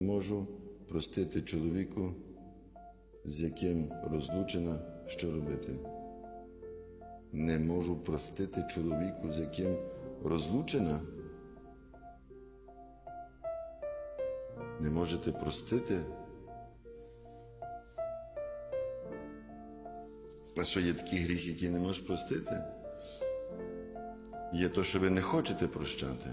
Можу простити чоловіку, з яким розлучена, що робити. Не можу простити чоловіку, з яким розлучена. Не можете простити. А що є такий гріх, який не можеш простити? Є то, що ви не хочете прощати.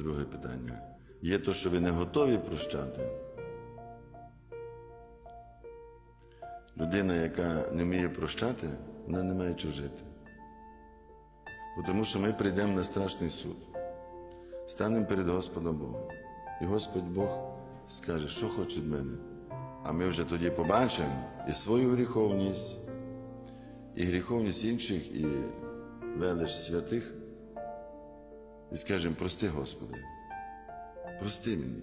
Друге питання. Є то, що ви не готові прощати. Людина, яка не вміє прощати, вона не має чого жити. Тому що ми прийдемо на страшний суд, станемо перед Господом Богом. І Господь Бог скаже, що хоче від мене. А ми вже тоді побачимо і свою гріховність, і гріховність інших, і велич святих. І скажемо, прости, Господи, прости мені.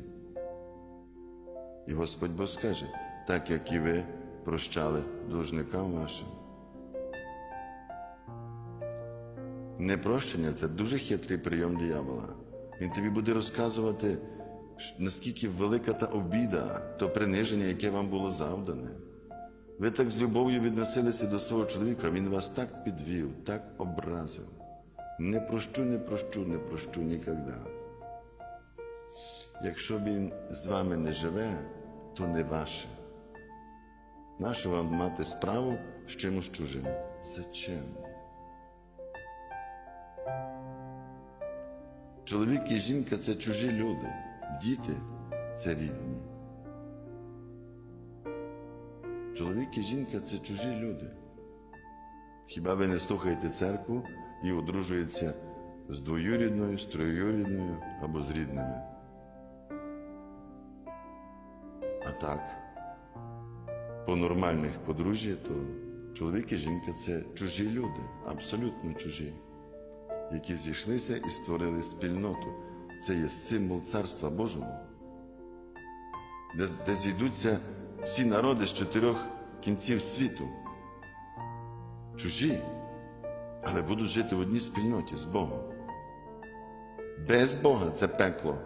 І Господь Бог скаже, так як і ви прощали должникам вашим. Непрощення це дуже хитрий прийом диявола. Він тобі буде розказувати, наскільки велика та обіда, то приниження, яке вам було завдане. Ви так з любов'ю відносилися до свого чоловіка, він вас так підвів, так образив. Не прощу, не прощу, не прощу ніколи. Якщо він з вами не живе, то не ваше. Нащо вам мати справу з чимось чужим? Зачем? Чоловік і жінка це чужі люди, діти це рідні. Чоловік і жінка це чужі люди. Хіба ви не слухаєте церкву і одружуєтеся з двоюрідною, з троюрідною або з рідними? А так, по нормальних подружжя, то чоловік і жінка це чужі люди, абсолютно чужі, які зійшлися і створили спільноту. Це є символ Царства Божого, де, де зійдуться всі народи з чотирьох кінців світу. Чужі, але будуть жити в одній спільноті з Богом. Без Бога це пекло.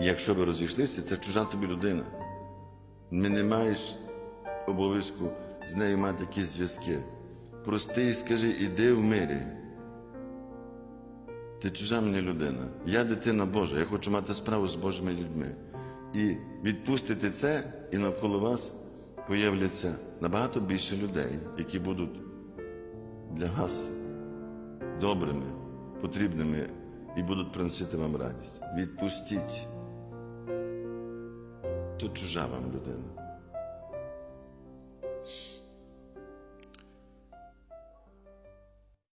І якщо ви розійшлися, це чужа тобі людина. Не, не маєш обов'язку з нею мати якісь зв'язки. Прости і скажи, іди в мирі. Ти чужа мені людина. Я дитина Божа, я хочу мати справу з Божими людьми. І відпустити це, і навколо вас появляться набагато більше людей, які будуть для вас добрими, потрібними і будуть приносити вам радість. Відпустіть. То чужа вам людина.